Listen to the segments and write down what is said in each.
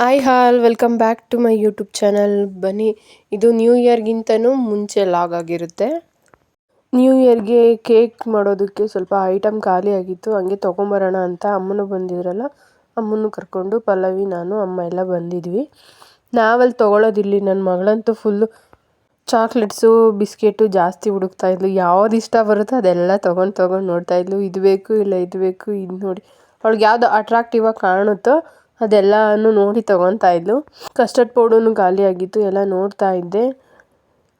Hi all welcome back to my YouTube channel ಬನ್ನಿ, ಇದು new ಇಯರ್ಗಿಂತನೂ ಮುಂಚೆ ಲಾಗ್ ಆಗಿರುತ್ತೆ. ನ್ಯೂ ಇಯರ್ಗೆ ಕೇಕ್ ಮಾಡೋದಕ್ಕೆ ಸ್ವಲ್ಪ ಐಟಮ್ ಖಾಲಿ ಆಗಿತ್ತು. ಹಂಗೆ ತೊಗೊಂಬರೋಣ ಅಂತ ಅಮ್ಮನು ಬಂದಿದ್ರಲ್ಲ, ಅಮ್ಮನೂ ಕರ್ಕೊಂಡು ಪಲ್ಲವಿ, ನಾನು, ಅಮ್ಮ ಎಲ್ಲ ಬಂದಿದ್ವಿ. ನಾವಲ್ಲಿ ತೊಗೊಳೋದಿಲ್ಲಿ ನನ್ನ ಮಗಳಂತೂ ಫುಲ್ಲು ಚಾಕ್ಲೇಟ್ಸು ಬಿಸ್ಕೆಟು ಜಾಸ್ತಿ ಹುಡುಕ್ತಾ ಇದ್ಲು. ಯಾವ್ದು ಇಷ್ಟ ಬರುತ್ತೋ ಅದೆಲ್ಲ ತೊಗೊಂಡು ತೊಗೊಂಡು ನೋಡ್ತಾ ಇದ್ಲು. ಇದು ಬೇಕು ಇಲ್ಲ ಇದು ಬೇಕು, ಇದು ನೋಡಿ. ಅವಳಿಗೆ ಯಾವುದು ಅಟ್ರಾಕ್ಟಿವ್ ಆಗಿ ಕಾಣುತ್ತೋ ಅದೆಲ್ಲನೂ ನೋಡಿ ತೊಗೊತಾ ಇದ್ಲು. ಕಸ್ಟರ್ಡ್ ಪೌಡರ್ನು ಖಾಲಿ ಆಗಿತ್ತು, ಎಲ್ಲ ನೋಡ್ತಾ ಇದ್ದೆ.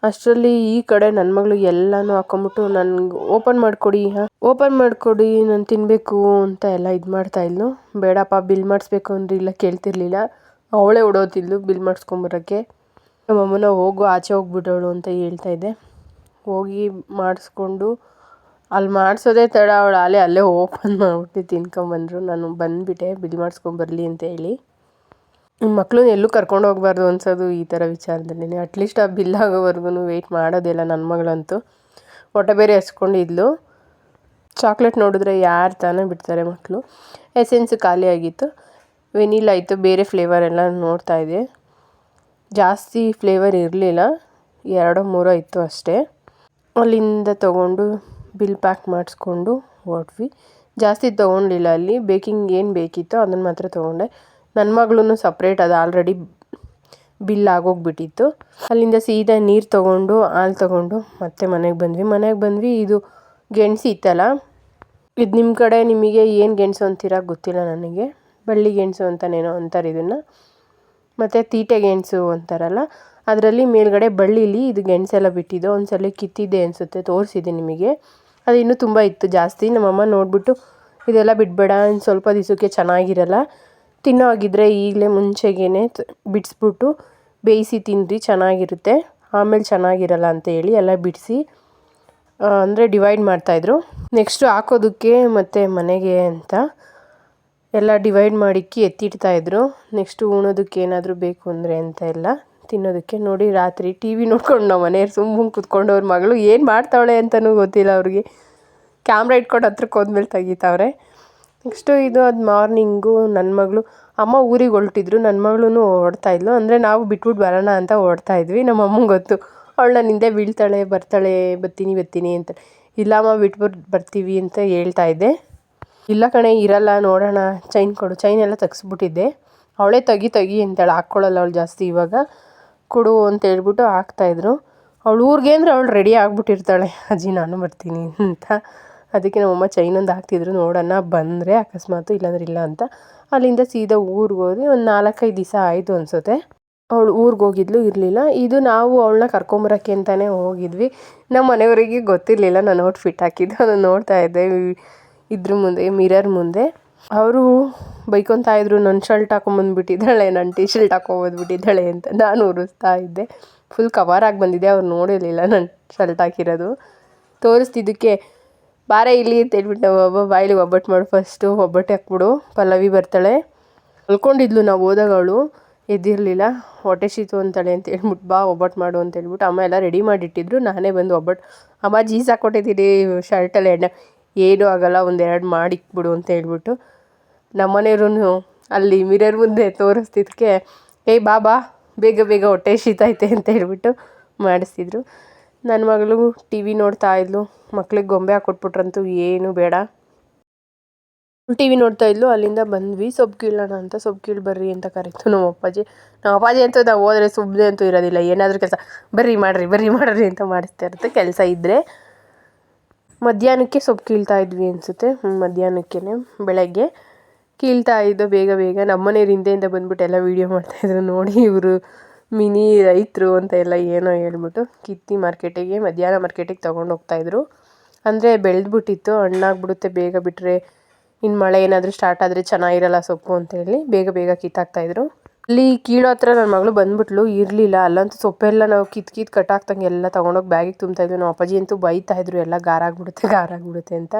ಅಷ್ಟರಲ್ಲಿ ಈ ಕಡೆ ನನ್ನ ಮಗಳು ಎಲ್ಲನೂ ಹಾಕೊಂಬಿಟ್ಟು ನನ್ಗೆ, ಓಪನ್ ಮಾಡಿಕೊಡಿ ಓಪನ್ ಮಾಡಿಕೊಡಿ, ನಾನು ತಿನ್ನಬೇಕು ಅಂತ ಎಲ್ಲ ಇದು ಮಾಡ್ತಾ ಇದ್ಲು. ಬೇಡಪ್ಪ, ಬಿಲ್ ಮಾಡಿಸ್ಬೇಕು ಅಂದ್ರೆ ಇಲ್ಲ ಕೇಳ್ತಿರ್ಲಿಲ್ಲ. ಅವಳೇ ಓಡೋತಿದ್ಲು ಬಿಲ್ ಮಾಡಿಸ್ಕೊಂಬರೋಕ್ಕೆ. ನಮ್ಮಮ್ಮನ ಹೋಗು, ಆಚೆ ಹೋಗ್ಬಿಡೋಳು ಅಂತ ಹೇಳ್ತಾ ಇದ್ದೆ. ಹೋಗಿ ಮಾಡಿಸ್ಕೊಂಡು ಅಲ್ಲಿ ಮಾಡಿಸೋದೇ ತಡ, ಅವಳು ಆಲೆ ಅಲ್ಲೇ ಓಪನ್ ಮಾಡಿಬಿಟ್ಟು ತಿನ್ಕೊಂಬಂದರು. ನಾನು ಬಂದುಬಿಟ್ಟೆ, ಬಿಲ್ ಮಾಡಿಸ್ಕೊಂಬರ್ಲಿ ಅಂತ ಹೇಳಿ. ಮಕ್ಕಳನ್ನ ಎಲ್ಲೂ ಕರ್ಕೊಂಡು ಹೋಗ್ಬಾರ್ದು ಅನ್ಸೋದು ಈ ಥರ ವಿಚಾರದಲ್ಲಿ. ಅಟ್ಲೀಸ್ಟ್ ಆ ಬಿಲ್ ಆಗೋವರೆಗೂ ವೆಯ್ಟ್ ಮಾಡೋದಿಲ್ಲ ನನ್ನ ಮಗಳಂತೂ. ಹೊಟ್ಟೆ ಬೇರೆ ಹಚ್ಕೊಂಡಿದ್ಲು ಚಾಕ್ಲೇಟ್ ನೋಡಿದ್ರೆ ಯಾರು ತಾನೇ ಬಿಡ್ತಾರೆ ಮಕ್ಕಳು ಎಸೆನ್ಸ್ ಖಾಲಿ ಆಗಿತ್ತು. ವೆನಿಲ್ಲ ಇತ್ತು ಬೇರೆ ಫ್ಲೇವರ್ ಎಲ್ಲ ನೋಡ್ತಾ ಇದೆ ಜಾಸ್ತಿ ಫ್ಲೇವರ್ ಇರಲಿಲ್ಲ. ಎರಡೋ ಮೂರೋ ಇತ್ತು ಅಷ್ಟೇ. ಅಲ್ಲಿಂದ ತೊಗೊಂಡು ಬಿಲ್ ಪ್ಯಾಕ್ ಮಾಡಿಸ್ಕೊಂಡು ಹೊರಟ್ವಿ. ಜಾಸ್ತಿ ತೊಗೊಂಡಿಲ್ಲ ಅಲ್ಲಿ. ಬೇಕಿಂಗ್ ಏನು ಬೇಕಿತ್ತೋ ಅದನ್ನು ಮಾತ್ರ ತೊಗೊಂಡೆ. ನನ್ನ ಮಗಳೂ ಸಪ್ರೇಟ್ ಅದು ಆಲ್ರೆಡಿ ಬಿಲ್ ಆಗೋಗ್ಬಿಟ್ಟಿತ್ತು. ಅಲ್ಲಿಂದ ಸೀದಾ ನೀರು ತೊಗೊಂಡು, ಹಾಲು ತೊಗೊಂಡು ಮತ್ತೆ ಮನೆಗೆ ಬಂದ್ವಿ. ಮನೆಗೆ ಬಂದ್ವಿ. ಇದು ಗೆಣಸು ಇತ್ತಲ್ಲ? ಇದು ನಿಮ್ಮ ಕಡೆ ನಿಮಗೆ ಏನು ಗೆಣಸು ಅಂತೀರ ಗೊತ್ತಿಲ್ಲ ನನಗೆ. ಬಳ್ಳಿ ಗೆಣಸು ಅಂತಾನೇನೋ ಅಂತಾರೆ ಇದನ್ನು. ಮತ್ತು ತೀಟೆ ಗೆಣಸು ಅಂತಾರಲ್ಲ? ಅದರಲ್ಲಿ ಮೇಲ್ಗಡೆ ಬಳ್ಳಿಲಿ ಇದು ಗೆಣಸೆಲ್ಲ ಬಿಟ್ಟಿದ್ದು ಒಂದು ಸಲ ಕಿತ್ತಿದೆ ಅನಿಸುತ್ತೆ. ತೋರಿಸಿದೆ ನಿಮಗೆ. ಅದು ಇನ್ನೂ ತುಂಬ ಇತ್ತು ಜಾಸ್ತಿ. ನಮ್ಮಮ್ಮ ನೋಡಿಬಿಟ್ಟು, ಇದೆಲ್ಲ ಬಿಡಬೇಡ, ಇನ್ನು ಸ್ವಲ್ಪ ದಿವ್ಸಕ್ಕೆ ಚೆನ್ನಾಗಿರಲ್ಲ. ತಿನ್ನೋ ಆಗಿದ್ದರೆ ಈಗಲೇ ಮುಂಚೆಗೇ ಬಿಡಿಸ್ಬಿಟ್ಟು ಬೇಯಿಸಿ ತಿನ್ನಿರಿ ಚೆನ್ನಾಗಿರುತ್ತೆ. ಆಮೇಲೆ ಚೆನ್ನಾಗಿರಲ್ಲ ಅಂತ ಹೇಳಿ ಎಲ್ಲ ಬಿಡಿಸಿ ಅಂದರೆ ಡಿವೈಡ್ ಮಾಡ್ತಾಯಿದ್ರು ನೆಕ್ಸ್ಟು ಹಾಕೋದಕ್ಕೆ ಮತ್ತು ಮನೆಗೆ ಅಂತ ಎಲ್ಲ ಡಿವೈಡ್ ಮಾಡಿಕ್ಕಿ ಎತ್ತಿಡ್ತಾಯಿದ್ರು ನೆಕ್ಸ್ಟು ಉಣೋದಕ್ಕೆ ಏನಾದರೂ ಬೇಕು ಅಂದರೆ ಅಂತ ಎಲ್ಲ ತಿನ್ನೋದಕ್ಕೆ ನೋಡಿ ರಾತ್ರಿ ಟಿ ವಿ ನೋಡ್ಕೊಂಡು ನಾವು ಮನೆಯವ್ರು ಸುಮ್ಮನೆ ಕುತ್ಕೊಂಡು ಅವ್ರ ಮಗಳು ಏನು ಮಾಡ್ತಾವಳೆ ಅಂತಲೂ ಗೊತ್ತಿಲ್ಲ ಅವ್ರಿಗೆ. ಕ್ಯಾಮ್ರಾ ಇಟ್ಕೊಂಡು ಹತ್ರಕ್ಕೆ ಹೋದ್ಮೇಲೆ ತೆಗಿತಾವ್ರೆ. ನೆಕ್ಸ್ಟು ಇದು ಅದು ಮಾರ್ನಿಂಗು ನನ್ನ ಮಗಳು, ಅಮ್ಮ ಊರಿಗೆ ಹೊರಟಿದ್ರು ನನ್ನ ಮಗಳೂ ಓಡ್ತಾಯಿದ್ಲು ಅಂದರೆ ನಾವು ಬಿಟ್ಬಿಟ್ಟು ಬರೋಣ ಅಂತ ಓಡ್ತಾ ಇದ್ವಿ. ನಮ್ಮ ಅಮ್ಮಂಗೆ ಗೊತ್ತು. ಅವಳು ನನ್ನ ಹಿಂದೆ ಬೀಳ್ತಾಳೆ, ಬರ್ತಾಳೆ ಬರ್ತೀನಿ ಬತ್ತೀನಿ ಅಂತ. ಇಲ್ಲಮ್ಮ ಬಿಟ್ಬಿಟ್ಟು ಬರ್ತೀವಿ ಅಂತ ಹೇಳ್ತಾ ಇದ್ದೆ. ಇಲ್ಲ ಕಣೆ, ಇರಲ್ಲ, ನೋಡೋಣ. ಚೈನ್ ಕೊಡು. ಚೈನ್ ಎಲ್ಲ ತೆಗ್ಸ್ಬಿಟ್ಟಿದ್ದೆ. ಅವಳೇ ತೆಗಿ ತೆಗಿ ಅಂತಾಳೆ. ಹಾಕ್ಕೊಳ್ಳಲ್ಲ ಅವಳು ಜಾಸ್ತಿ ಇವಾಗ. ಕೊಡು ಅಂತ ಹೇಳ್ಬಿಟ್ಟು ಹಾಕ್ತಾಯಿದ್ರು ಅವಳು ಊರಿಗೆ ಅಂದರೆ ಅವಳು ರೆಡಿ ಆಗಿಬಿಟ್ಟಿರ್ತಾಳೆ. ಅಜ್ಜಿ, ನಾನು ಬರ್ತೀನಿ ಅಂತ. ಅದಕ್ಕೆ ನಮ್ಮಮ್ಮ ಚೈನ್ ಒಂದು ಹಾಕ್ತಿದ್ರು. ನೋಡೋಣ ಬಂದರೆ ಅಕಸ್ಮಾತು ಇಲ್ಲಾಂದ್ರೆ ಇಲ್ಲ ಅಂತ. ಅಲ್ಲಿಂದ ಸೀದಾ ಊರಿಗೆ ಹೋದ್ವಿ. ಒಂದು ನಾಲ್ಕೈದು ದಿವಸ ಆಯಿತು ಅನಿಸುತ್ತೆ. ಅವಳು ಊರಿಗೆ ಹೋಗಿದ್ಲು, ಇರಲಿಲ್ಲ. ಇದು ನಾವು ಅವಳನ್ನ ಕರ್ಕೊಂಬರೋಕ್ಕೆ ಅಂತಲೇ ಹೋಗಿದ್ವಿ. ನಮ್ಮ ಮನೆಯವರಿಗೆ ಗೊತ್ತಿರಲಿಲ್ಲ. ನಾನು ಔಟ್ಫಿಟ್ ಹಾಕಿದ್ದು. ಅದನ್ನು ನೋಡ್ತಾ ಇದ್ದೆ. ಇದ್ರ ಮುಂದೆ, ಮಿರರ್ ಮುಂದೆ. ಅವರು ಬೈಕೊತಾ ಇದ್ರು ನನ್ನ ಶರ್ಟ್ ಹಾಕೊಂಬಂದ್ಬಿಟ್ಟಿದ್ದಾಳೆ ನನ್ನ ಟಿ ಶರ್ಟ್ ಹಾಕೊಂಬಂದ್ಬಿಟ್ಟಿದ್ದಾಳೆ ಅಂತ ನಾನು ಉರಿಸ್ತಾ ಇದ್ದೆ. ಫುಲ್ ಕವರಾಗಿ ಬಂದಿದೆ, ಅವ್ರು ನೋಡಿರಲಿಲ್ಲ ನನ್ನ ಶರ್ಟ್ ಹಾಕಿರೋದು. ತೋರಿಸ್ತಿದ್ದಕ್ಕೆ, ಬಾರೆ ಇಲ್ಲಿ ಅಂತ ಹೇಳ್ಬಿಟ್ಟು ಒಬ್ಬ ಬಾಯಿಲಿ ಒಬ್ಬಟ್ಟು ಮಾಡು ಫಸ್ಟು ಒಬ್ಬಟ್ಟು ಹಾಕ್ಬಿಡು, ಪಲ್ಲವಿ ಬರ್ತಾಳೆ. ಮಲ್ಕೊಂಡಿದ್ಲು ನಾವು ಹೋದಾಗ ಅವಳು, ಎದ್ದಿರಲಿಲ್ಲ, ಹೊಟ್ಟೆ ಶೀತು ಅಂತಾಳೆ ಅಂತ ಹೇಳ್ಬಿಟ್ಟು ಬಾ ಒಬ್ಬಟ್ಟು ಮಾಡು ಅಂತ ಹೇಳ್ಬಿಟ್ಟು ಅಮ್ಮ ಎಲ್ಲ ರೆಡಿ ಮಾಡಿಟ್ಟಿದ್ರು, ನಾನೇ ಬಂದು ಒಬ್ಬಟ್ಟು, ಅಮ್ಮ ಜೀಸ್ ಹಾಕ್ಕೊಟ್ಟಿದ್ದೀರಿ ಶರ್ಟಲ್ಲಿ ಎಣ್ಣೆ, ಏನೂ ಆಗೋಲ್ಲ, ಒಂದೆರಡು ಮಾಡಿಕ್ಬಿಡು ಅಂತ ಹೇಳ್ಬಿಟ್ಟು ನಮ್ಮ ಮನೆಯವ್ರೂ ಅಲ್ಲಿ ಮಿರರ್ ಮುಂದೆ ತೋರಿಸ್ತಿದ್ದಕ್ಕೆ ಏಯ್ ಬಾ ಬಾ ಬೇಗ ಬೇಗ ಹೊಟ್ಟೆ ಶೀತೈತೆ ಅಂತ ಹೇಳ್ಬಿಟ್ಟು ಮಾಡಿಸ್ತಿದ್ರು. ನನ್ನ ಮಗಳು ಟಿ ವಿ ನೋಡ್ತಾ ಇದ್ಲು. ಮಕ್ಳಿಗೆ ಗೊಂಬೆ ಹಾಕ್ಕೊಟ್ಬಿಟ್ರಂತೂ ಏನು ಬೇಡ. ಟಿ ವಿ ನೋಡ್ತಾ ಇದ್ಲು. ಅಲ್ಲಿಂದ ಬಂದ್ವಿ. ಸೊಪ್ಪು ಕೀಳೋಣ ಅಂತ ಸೊಪ್ಪು ಕೀಳು ಬರ್ರಿ ಅಂತ ಕರೀತು ನಮ್ಮ ಅಪ್ಪಾಜಿ. ನಮ್ಮ ಅಪ್ಪಾಜಿ ಅಂತೂ ನಾವು ಹೋದರೆ ಸುಮ್ಮನೆ ಅಂತೂ ಇರೋದಿಲ್ಲ. ಏನಾದರೂ ಕೆಲಸ, ಬರ್ರಿ, ಮಾಡಿರಿ ಬರ್ರಿ, ಮಾಡಿರಿ ಅಂತ ಮಾಡಿಸ್ತಾ ಇರುತ್ತೆ ಕೆಲಸ ಇದ್ದರೆ ಮಧ್ಯಾಹ್ನಕ್ಕೆ ಸೊಪ್ಪು ಕೀಳ್ತಾ ಇದ್ವಿ ಅನಿಸುತ್ತೆ. ಮಧ್ಯಾಹ್ನಕ್ಕೇ ಬೆಳಗ್ಗೆ. ಕೀಳ್ತಾ ಇದ್ದೋ ಬೇಗ ಬೇಗ ನಮ್ಮನೆಯವ್ರು ಹಿಂದೆಯಿಂದ ಬಂದ್ಬಿಟ್ಟು ಎಲ್ಲ ವೀಡಿಯೋ ಮಾಡ್ತಾಯಿದ್ರು ನೋಡಿ ಇವರು ಮಿನಿ ರೈತರು ಅಂತ ಎಲ್ಲ ಏನೋ ಹೇಳ್ಬಿಟ್ಟು ಕಿತ್ತಿ ಮಾರ್ಕೆಟಿಗೆ ಮಧ್ಯಾಹ್ನ ಮಾರ್ಕೆಟಿಗೆ ತೊಗೊಂಡು ಹೋಗ್ತಾಯಿದ್ರು ಅಂದರೆ ಬೆಳೆದ್ಬಿಟ್ಟಿತ್ತು. ಹಣ್ಣಾಗ್ಬಿಡುತ್ತೆ ಬೇಗ ಬಿಟ್ಟರೆ ಇನ್ನು ಮಳೆ ಏನಾದರೂ ಸ್ಟಾರ್ಟ್ ಆದರೆ ಚೆನ್ನಾಗಿರಲ್ಲ ಸೊಪ್ಪು ಅಂತೇಳಿ ಬೇಗ ಬೇಗ ಕಿತ್ತಾಕ್ತಾಯಿದ್ರು ಅಲ್ಲಿ ಕೀಳೋ ಹತ್ರ ನನ್ನ ಮಗಳು ಬಂದ್ಬಿಟ್ಲು, ಇರಲಿಲ್ಲ. ಅಲ್ಲಂತೂ ಸೊಪ್ಪೆಲ್ಲ ನಾವು ಕಿತ್ ಕಿತ್ತು ಕಟ್ಟಾಕ್ದಂಗೆ ಎಲ್ಲ ತೊಗೊಂಡೋಗಿ ಬ್ಯಾಗಿಗೆ ತುಂಬ್ತಾಯಿದ್ವಿ ನಮ್ಮ ಅಪ್ಪಾಜಿ ಅಂತೂ ಬೈತಾ ಇದ್ರು, ಎಲ್ಲ ಗಾರಾಗ್ಬಿಡುತ್ತೆ ಗಾರಾಗ್ಬಿಡುತ್ತೆ ಅಂತ.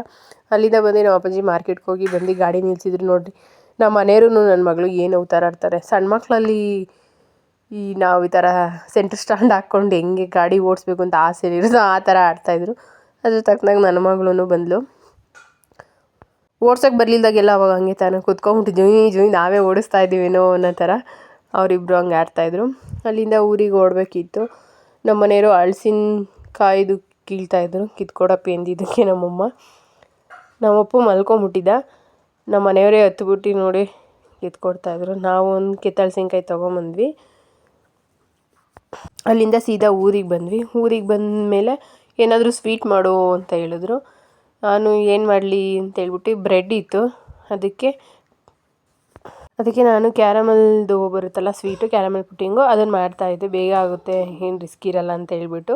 ಅಲ್ಲಿಂದ ಬಂದು ನಮ್ಮ ಅಪ್ಪಾಜಿ ಮಾರ್ಕೆಟ್ಗೆ ಹೋಗಿ ಬಂದು ಗಾಡಿ ನಿಲ್ಸಿದ್ರು ನೋಡಿರಿ. ನಮ್ಮ ಮನೆಯವರು ನನ್ನ ಮಗಳು ಏನು ಆಡ್ತಾರೆ ಸಣ್ಣ ಮಕ್ಕಳಲ್ಲಿ ಈ ನಾವು ಈ ಥರ ಸೆಂಟ್ರ್ ಸ್ಟ್ಯಾಂಡ್ ಹಾಕ್ಕೊಂಡು ಹೆಂಗೆ ಗಾಡಿ ಓಡಿಸ್ಬೇಕು ಅಂತ ಆಸೆ ಇರೋದು ಆ ಥರ ಆಡ್ತಾಯಿದ್ರು ಅದ್ರ ತಕ್ಕನಾಗಿ ನನ್ನ ಮಗಳೂ ಬಂದಳು ಓಡ್ಸೋಕ್ಕೆ ಬರಲಿಲ್ದಾಗೆಲ್ಲ ಅವಾಗ ಹಂಗೆ ತಾನೇ ಕುತ್ಕೊಂಬಿಟ್ಟು ಜುಯ್ ಜುಯ್ ನಾವೇ ಓಡಿಸ್ತಾ ಇದ್ದೀವೇನೋ ಅನ್ನೋ ಥರ ಅವರಿಬ್ಬರು ಹಂಗೆ ಆಡ್ತಾಯಿದ್ರು ಅಲ್ಲಿಂದ ಊರಿಗೆ ಓಡಬೇಕಿತ್ತು. ನಮ್ಮ ಮನೆಯವರು ಅಳಸಿನ ಕಾಯ್ದು ಕೀಳ್ತಾಯಿದ್ರು ಕಿತ್ಕೊಡಪ್ಪಿ ಎಂದಿದ್ದಕ್ಕೆ ನಮ್ಮಮ್ಮ. ನಮ್ಮಪ್ಪ ಮಲ್ಕೊಂಬಿಟ್ಟಿದ್ದ. ನಮ್ಮ ಮನೆಯವರೇ ಹತ್ಬಿಟ್ಟು ನೋಡಿ ಕಿತ್ಕೊಡ್ತಾಯಿದ್ರು ನಾವು ಒಂದು ಕಿತ್ತಳ್ಸಿನ್ಕಾಯಿ ತೊಗೊಂಬಂದ್ವಿ. ಅಲ್ಲಿಂದ ಸೀದಾ ಊರಿಗೆ ಬಂದ್ವಿ. ಊರಿಗೆ ಬಂದ ಮೇಲೆ ಏನಾದರೂ ಸ್ವೀಟ್ ಮಾಡು ಅಂತ ಹೇಳಿದ್ರು. ನಾನು ಏನು ಮಾಡಲಿ ಅಂತೇಳ್ಬಿಟ್ಟು ಬ್ರೆಡ್ ಇತ್ತು. ಅದಕ್ಕೆ ಅದಕ್ಕೆ ನಾನು ಕ್ಯಾರಮಲ್ದು ಬರುತ್ತಲ್ಲ ಸ್ವೀಟು ಕ್ಯಾರಮಲ್ ಪುಟ್ಟಿಂಗು ಅದನ್ನು ಮಾಡ್ತಾಯಿದ್ದೆ ಬೇಗ ಆಗುತ್ತೆ, ಏನು ರಿಸ್ಕ್ ಇರಲ್ಲ ಅಂತ ಹೇಳ್ಬಿಟ್ಟು.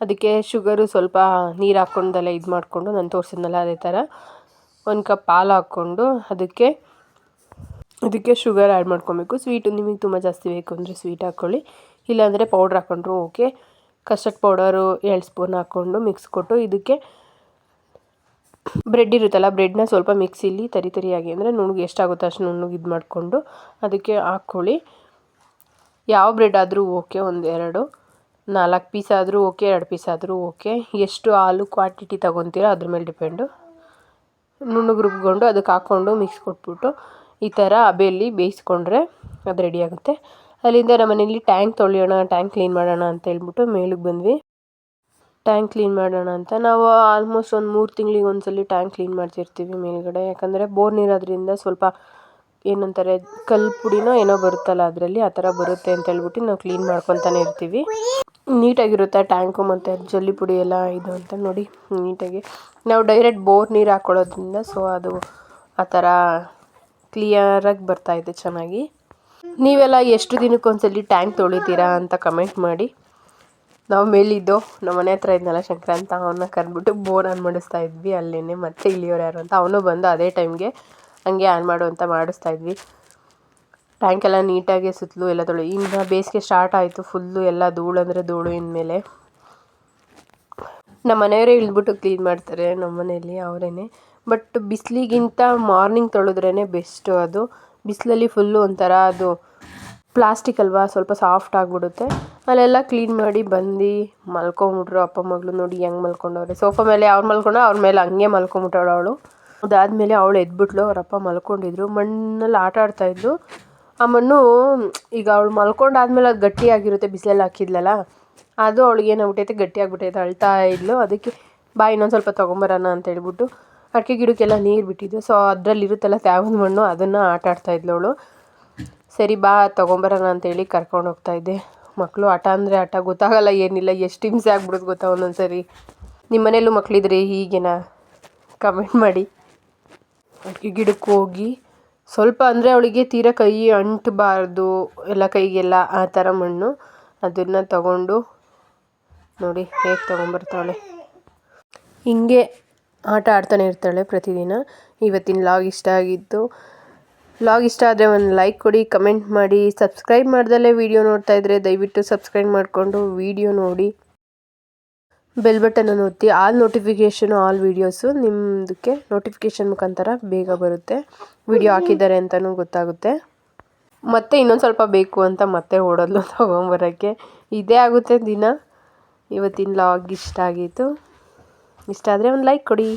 ಅದಕ್ಕೆ ಶುಗರು ಸ್ವಲ್ಪ ನೀರು ಹಾಕ್ಕೊಂಡೆಲ್ಲ ಇದು ಮಾಡಿಕೊಂಡು ನಾನು ತೋರಿಸಿದ್ನಲ್ಲ ಅದೇ ಥರ ಒಂದು ಕಪ್ ಹಾಲು ಹಾಕ್ಕೊಂಡು ಅದಕ್ಕೆ ಅದಕ್ಕೆ ಶುಗರ್ ಆ್ಯಡ್ ಮಾಡ್ಕೊಬೇಕು. ಸ್ವೀಟು ನಿಮಗೆ ತುಂಬ ಜಾಸ್ತಿ ಬೇಕು ಅಂದರೆ ಸ್ವೀಟ್ ಹಾಕ್ಕೊಳ್ಳಿ ಇಲ್ಲಾಂದರೆ ಪೌಡ್ರ್ ಹಾಕ್ಕೊಂಡ್ರು ಓಕೆ ಕಸ್ಟರ್ಡ್ ಪೌಡರು ಎರಡು ಸ್ಪೂನ್ ಹಾಕ್ಕೊಂಡು ಮಿಕ್ಸ್ ಕೊಟ್ಟು ಇದಕ್ಕೆ ಬ್ರೆಡ್ ಇರುತ್ತಲ್ಲ, ಬ್ರೆಡ್ನ ಸ್ವಲ್ಪ ಮಿಕ್ಸಿಲಿ ತರಿ ತರಿಯಾಗಿ, ಅಂದರೆ ನುಣ್ಣಗೆ ಎಷ್ಟಾಗುತ್ತೋ ಅಷ್ಟು ನುಣ್ಣಗೆ ಇದು ಮಾಡಿಕೊಂಡು ಅದಕ್ಕೆ ಹಾಕ್ಕೊಳ್ಳಿ. ಯಾವ ಬ್ರೆಡ್ ಆದರೂ ಓಕೆ ಒಂದೆರಡು ನಾಲ್ಕು ಪೀಸ್ ಆದರೂ ಓಕೆ, ಎರಡು ಪೀಸ್ ಆದರೂ ಓಕೆ. ಎಷ್ಟು ಹಾಲು ಕ್ವಾಂಟಿಟಿ ತೊಗೊತೀರೋ ಅದ್ರ ಮೇಲೆ ಡಿಪೆಂಡು. ನುಣ್ಣಗೆ ರುಬ್ಕೊಂಡು ಅದಕ್ಕೆ ಹಾಕ್ಕೊಂಡು ಮಿಕ್ಸ್ ಕೊಟ್ಬಿಟ್ಟು ಈ ಥರ ಅಬೆಯಲ್ಲಿ ಬೇಯಿಸ್ಕೊಂಡ್ರೆ ಅದು ರೆಡಿ ಆಗುತ್ತೆ. ಅಲ್ಲಿಂದ ನಮ್ಮ ಮನೇಲಿ ಟ್ಯಾಂಕ್ ತೊಳೆಯೋಣ, ಟ್ಯಾಂಕ್ ಕ್ಲೀನ್ ಮಾಡೋಣ ಅಂತ ಹೇಳ್ಬಿಟ್ಟು ಮೇಲಕ್ಕೆ ಬಂದ್ವಿ. ಟ್ಯಾಂಕ್ ಕ್ಲೀನ್ ಮಾಡೋಣ ಅಂತ. ನಾವು ಆಲ್ಮೋಸ್ಟ್ ಒಂದು ಮೂರು ತಿಂಗಳಿಗೆ ಒಂದ್ಸಲ ಟ್ಯಾಂಕ್ ಕ್ಲೀನ್ ಮಾಡ್ತಿರ್ತೀವಿ ಮೇಲ್ಗಡೆ. ಯಾಕಂದರೆ ಬೋರ್ ನೀರಾದ್ರಿಂದ ಸ್ವಲ್ಪ ಏನಂತಾರೆ, ಕಲ್ಲು ಪುಡಿನೋ ಏನೋ ಬರುತ್ತಲ್ಲ ಅದರಲ್ಲಿ ಆ ಥರ ಬರುತ್ತೆ ಅಂತ ಹೇಳ್ಬಿಟ್ಟು ನಾವು ಕ್ಲೀನ್ ಮಾಡ್ಕೊತಾನೆ ಇರ್ತೀವಿ. ನೀಟಾಗಿರುತ್ತೆ ಟ್ಯಾಂಕು ಮತ್ತು ಜಲ್ಲಿ ಪುಡಿ ಎಲ್ಲ ಇದು ಅಂತ ನೋಡಿ ನೀಟಾಗಿ. ನಾವು ಡೈರೆಕ್ಟ್ ಬೋರ್ ನೀರು ಹಾಕ್ಕೊಳ್ಳೋದ್ರಿಂದ ಸೊ ಅದು ಆ ಥರ ಕ್ಲಿಯರಾಗಿ ಬರ್ತಾಯಿದೆ ಚೆನ್ನಾಗಿ. ನೀವೆಲ್ಲ ಎಷ್ಟು ದಿನಕ್ಕೊಂದ್ಸಲಿ ಟ್ಯಾಂಕ್ ತೊಳಿತೀರಾ ಅಂತ ಕಮೆಂಟ್ ಮಾಡಿ. ನಾವು ಮೇಲಿದ್ದು ನಮ್ಮ ಮನೆ ಹತ್ರ ಇದ್ನಲ್ಲ ಶಂಕರ ಅಂತ ಅವನ್ನ ಕರೆದ್ಬಿಟ್ಟು ಬೋರ್ ಆನ್ ಮಾಡಿಸ್ತಾ ಇದ್ವಿ ಅಲ್ಲೇ ಮತ್ತೆ ಇಲ್ಲಿಯವ್ರು ಯಾರು ಅಂತ. ಅವನು ಬಂದು ಅದೇ ಟೈಮ್ಗೆ ಹಂಗೆ ಆನ್ ಮಾಡು ಅಂತ ಮಾಡಿಸ್ತಾ ಇದ್ವಿ. ಟ್ಯಾಂಕ್ ಎಲ್ಲ ನೀಟಾಗಿ ಸುತ್ತಲೂ ಎಲ್ಲ ತೊಳಿ ಇನ್ನು ಬೇಸಿಗೆ ಸ್ಟಾರ್ಟ್ ಆಯಿತು ಫುಲ್ಲು ಎಲ್ಲ ಧೂಳು ಅಂದರೆ ಧೂಳು ಇನ್ಮೇಲೆ. ನಮ್ಮ ಮನೆಯವರೇ ಇಳಿದ್ಬಿಟ್ಟು ಕ್ಲೀನ್ ಮಾಡ್ತಾರೆ ನಮ್ಮ ಮನೆಯಲ್ಲಿ ಅವರೇ ಬಟ್ ಬಿಸಿಲಿಗಿಂತ ಮಾರ್ನಿಂಗ್ ತೊಳೆದ್ರೇ ಬೆಸ್ಟು ಅದು. ಬಿಸಿಲಲ್ಲಿ ಫುಲ್ಲು ಒಂಥರ ಅದು ಪ್ಲಾಸ್ಟಿಕ್ ಅಲ್ವಾ? ಸ್ವಲ್ಪ ಸಾಫ್ಟ್ ಆಗಿಬಿಡುತ್ತೆ. ಅಲ್ಲೆಲ್ಲ ಕ್ಲೀನ್ ಮಾಡಿ ಬಂದು ಮಲ್ಕೊಂಬಿಟ್ರು ಅಪ್ಪ ಮಗಳು ನೋಡಿ ಹೆಂಗೆ ಮಲ್ಕೊಂಡವ್ರೆ. ಸೋಫಾ ಮೇಲೆ ಅವ್ರು ಮಲ್ಕೊಂಡು ಅವ್ರ ಮೇಲೆ ಹಂಗೆ ಮಲ್ಕೊಂಬಿಟ್ಟಾಳು ಅವಳು. ಅದಾದಮೇಲೆ ಅವಳು ಎದ್ಬಿಟ್ಲು ಅವರಪ್ಪ ಮಲ್ಕೊಂಡಿದ್ರು. ಮಣ್ಣಲ್ಲಿ ಆಟ ಆಡ್ತಾಯಿದ್ಲು ಆ ಮಣ್ಣು, ಈಗ ಅವಳು ಮಲ್ಕೊಂಡಾದ್ಮೇಲೆ ಅದು ಗಟ್ಟಿಯಾಗಿರುತ್ತೆ, ಬಿಸಿಲಲ್ಲಿ ಹಾಕಿದ್ಲಲ್ಲ? ಅದು ಅವಳಿಗೆ ಏನಾಗ್ಬಿಟ್ಟೈತೆ? ಗಟ್ಟಿಯಾಗಿಬಿಟ್ಟೈತೆ, ಅಳ್ತಾ ಇದ್ಲು. ಅದಕ್ಕೆ, ಬಾ, ಇನ್ನೊಂದು ಸ್ವಲ್ಪ ತೊಗೊಂಬರೋಣ ಅಂತ ಹೇಳ್ಬಿಟ್ಟು ಅಡಿಕೆ ಗಿಡಕ್ಕೆಲ್ಲ ನೀರು ಬಿಟ್ಟಿದ್ದು. ಸೊ ಅದರಲ್ಲಿರುತ್ತಲ್ಲ ತ್ಯಾವದ ಮಣ್ಣು, ಅದನ್ನು ಆಟ ಆಡ್ತಾಯಿದ್ಲು ಅವಳು. ಸರಿ ಬಾ, ತೊಗೊಂಬರೋಣ ಅಂತೇಳಿ ಕರ್ಕೊಂಡು ಹೋಗ್ತಾಯಿದ್ದೆ ಮಕ್ಕಳು ಆಟ ಅಂದರೆ ಆಟ, ಗೊತ್ತಾಗಲ್ಲ ಏನಿಲ್ಲ, ಎಷ್ಟು ಹಿಂಸೆ ಆಗ್ಬಿಡುತ್ತೆ ಗೊತ್ತಾ ಒಂದೊಂದು ಸರಿ ನಿಮ್ಮ ಮನೇಲೂ ಮಕ್ಕಳಿದ್ರೆ ಹೀಗೇನಾ? ಕಮೆಂಟ್ ಮಾಡಿ. ಅಡಿಕೆ ಗಿಡಕ್ಕೆ ಹೋಗಿ, ಸ್ವಲ್ಪ ಅಂದರೆ ಅವಳಿಗೆ ತೀರ ಕೈ ಅಂಟಬಾರ್ದು, ಎಲ್ಲ ಕೈಗೆಲ್ಲ ಆ ಥರ ಮಣ್ಣು. ಅದನ್ನು ತಗೊಂಡು ನೋಡಿ ಹೇಗೆ ತೊಗೊಂಬರ್ತಾಳೆ. ಹಿಂಗೆ ಆಟ ಆಡ್ತಾನೆ ಇರ್ತಾಳೆ ಪ್ರತಿದಿನ. ಇವತ್ತಿನ ಲಾಗ್ ಇಷ್ಟ ಆಗಿತ್ತು. ಲಾಗ್ ಇಷ್ಟ ಆದರೆ ಒಂದು ಲೈಕ್ ಕೊಡಿ ಕಮೆಂಟ್ ಮಾಡಿ. ಸಬ್ಸ್ಕ್ರೈಬ್ ಮಾಡ್ದಲ್ಲೇ ವೀಡಿಯೋ ನೋಡ್ತಾ ಇದ್ದರೆ ದಯವಿಟ್ಟು ಸಬ್ಸ್ಕ್ರೈಬ್ ಮಾಡಿಕೊಂಡು ವೀಡಿಯೋ ನೋಡಿ. ಬೆಲ್ ಬಟನನ್ನು ಒತ್ತಿ ಆಲ್ ನೋಟಿಫಿಕೇಷನು ಆಲ್ ವೀಡಿಯೋಸು ನಿಮ್ಮದಕ್ಕೆ ನೋಟಿಫಿಕೇಷನ್ ಮುಖಾಂತರ ಬೇಗ ಬರುತ್ತೆ. ವಿಡಿಯೋ ಹಾಕಿದ್ದಾರೆ ಅಂತಲೂ ಗೊತ್ತಾಗುತ್ತೆ. ಮತ್ತೆ ಇನ್ನೊಂದು ಸ್ವಲ್ಪ ಬೇಕು ಅಂತ ಮತ್ತೆ ಓಡೋದ್ಲು ತೊಗೊಂಬರೋಕ್ಕೆ. ಇದೇ ಆಗುತ್ತೆ ದಿನ. ಇವತ್ತಿನ ಲಾಗ್ ಇಷ್ಟ ಆಗಿತ್ತು. ಇಷ್ಟ ಆದರೆ ಒಂದು ಲೈಕ್ ಕೊಡಿ.